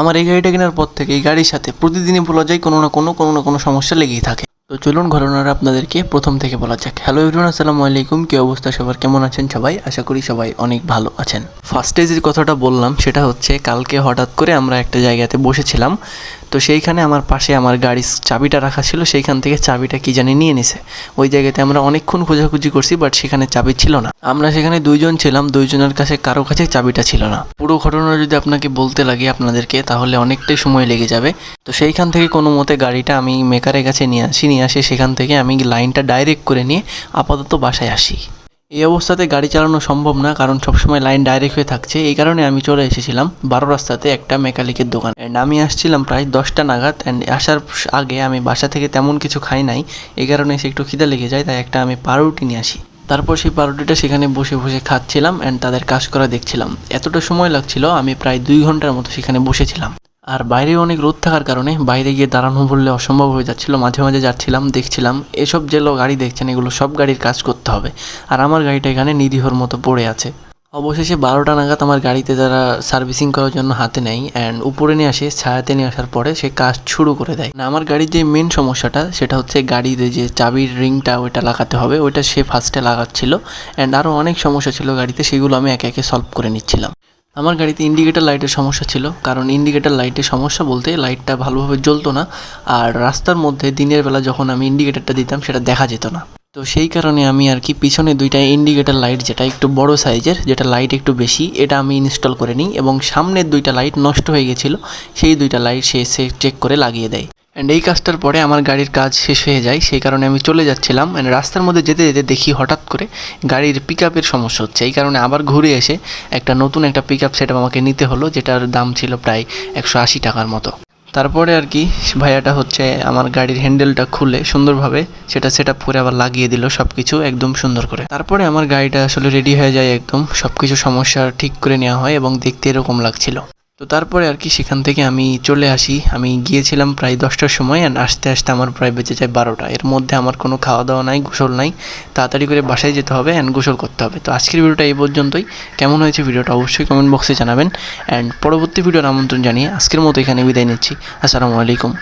আমার এই গাড়িটা কেনার পর থেকে এই গাড়ির সাথে প্রতিদিনই বলা যায় কোনো না কোনো কোনো না কোনো সমস্যা লেগেই থাকে। তো চলুন ঘটনার আপনাদেরকে প্রথম থেকে বলা যাক। হ্যালো এভরিওয়ান আসসালামু আলাইকুম। কী অবস্থা? সবার কেমন আছেন সবাই? আশা করি সবাই অনেক ভালো আছেন। ফার্স্টে যে কথাটা বললাম, সেটা হচ্ছে কালকে হঠাৎ করে আমরা একটা জায়গাতে বসেছিলাম। তো সেইখানে আমার পাশে আমার গাড়ির চাবিটা রাখা ছিল, সেইখান থেকে চাবিটা কি জানি নিয়ে নিছে। ওই জায়গাতে আমরা অনেকক্ষণ খোঁজাখুঁজি করছি বাট সেখানে চাবি ছিল না। আমরা সেখানে দুইজন ছিলাম, দুইজনের কাছে কারও কাছে চাবিটা ছিল না। পুরো ঘটনা যদি আপনাকে বলতে লাগে আপনাদেরকে, তাহলে অনেকটাই সময় লেগে যাবে। তো সেইখান থেকে কোনো মতে গাড়িটা আমি মেকারের কাছে নিয়ে আসি নিয়ে আসি সেখান থেকে আমি লাইনটা ডাইরেক্ট করে নিয়ে আপাতত বাসায় আসি। এই অবস্থাতে গাড়ি চালানো সম্ভব না, কারণ সবসময় লাইন ডাইরেক্ট হয়ে থাকছে। এই কারণে আমি চলে এসেছিলাম বারো রাস্তাতে একটা মেকানিকের দোকান। অ্যান্ড আমি আসছিলাম প্রায় দশটা নাগাদ অ্যান্ড আসার আগে আমি বাসা থেকে তেমন কিছু খাই নাই। এই কারণে এসে একটু খিদে লেগে যায়, তাই একটা আমি পাউরুটি নিয়ে আসি। তারপর সেই পাউরুটিটা সেখানে বসে বসে খাচ্ছিলাম অ্যান্ড তাদের কাজ করা দেখছিলাম। এতটা সময় লাগছিল, আমি প্রায় দুই ঘণ্টার মতো সেখানে বসেছিলাম। আর বাইরে অনেক রোদ থাকার কারণে বাইরে গিয়ে দাঁড়ানো বললে অসম্ভব হয়ে যাচ্ছিল। মাঝে মাঝে যাচ্ছিলাম, দেখছিলাম এসব যেগুলো গাড়ি দেখছেন, এগুলো সব গাড়ির কাজ করতে হবে। আর আমার গাড়িটা এখানে নিরীহর মতো পড়ে আছে। অবশেষে বারোটা নাগাদ আমার গাড়িতে যারা সার্ভিসিং করার জন্য হাতে নেয় অ্যান্ড উপরে নিয়ে আসে, ছায়াতে নিয়ে আসার পরে সে কাজ শুরু করে দেয়। না, আমার গাড়ির যে মেন সমস্যাটা, সেটা হচ্ছে গাড়িতে যে চাবির রিংটা ওইটা লাগাতে হবে, ওইটা সে ফার্স্টে লাগাচ্ছিল। অ্যান্ড আরও অনেক সমস্যা ছিল গাড়িতে, সেগুলো আমি একে একে সলভ করে নিচ্ছিলাম। আমার গাড়িতে ইন্ডিকেটার লাইটের সমস্যা ছিল, কারণ ইন্ডিকেটার লাইটের সমস্যা বলতে লাইটটা ভালোভাবে জ্বলতো না, আর রাস্তার মধ্যে দিনের বেলা যখন আমি ইন্ডিকেটারটা দিতাম, সেটা দেখা যেত না। তো সেই কারণে আমি আর কি পিছনে দুইটা ইন্ডিকেটার লাইট যেটা একটু বড় সাইজের যেটা লাইট একটু বেশি, এটা আমি ইনস্টল করে নিই এবং সামনের দুইটা লাইট নষ্ট হয়ে গেছিল, সেই দুইটা লাইট সে চেক করে লাগিয়ে দেয়। অ্যান্ড এই কাজটার পরে আমার গাড়ির কাজ শেষ হয়ে যায়। সেই কারণে আমি চলে যাচ্ছিলাম। অ্যান্ড রাস্তার মধ্যে যেতে যেতে দেখি হঠাৎ করে গাড়ির পিক আপের সমস্যা হচ্ছে। এই কারণে আবার ঘুরে এসে একটা নতুন একটা পিক আপ সেট আমাকে নিতে হলো, যেটার দাম ছিল প্রায় একশো আশি টাকার মতো। তারপরে আর কি, ভাইয়াটা হচ্ছে আমার গাড়ির হ্যান্ডেলটা খুলে সুন্দরভাবে সেটা সেট আপ করে আবার লাগিয়ে দিল সব কিছু একদম সুন্দর করে। তারপরে আমার গাড়িটা আসলে রেডি হয়ে যায় একদম। সব কিছু সমস্যা ঠিক করে নেওয়া হয় এবং দেখতে এরকম লাগছিল। তো তারপরে আর কি সেখান থেকে আমি চলে আসি। আমি গিয়েছিলাম প্রায় দশটার সময় অ্যান্ড আসতে আসতে আমার প্রায় বেঁচে যায় বারোটা। এর মধ্যে আমার কোনো খাওয়া দাওয়া নাই, গোসল নাই। তাড়াতাড়ি করে বাসায় যেতে হবে অ্যান্ড গোসল করতে হবে। তো আজকের ভিডিওটা এই পর্যন্তই। কেমন হয়েছে ভিডিওটা অবশ্যই কমেন্ট বক্সে জানাবেন। অ্যান্ড পরবর্তী ভিডিওর আমন্ত্রণ জানিয়ে আজকের মতো এখানে বিদায় নিচ্ছি। আসসালামু আলাইকুম।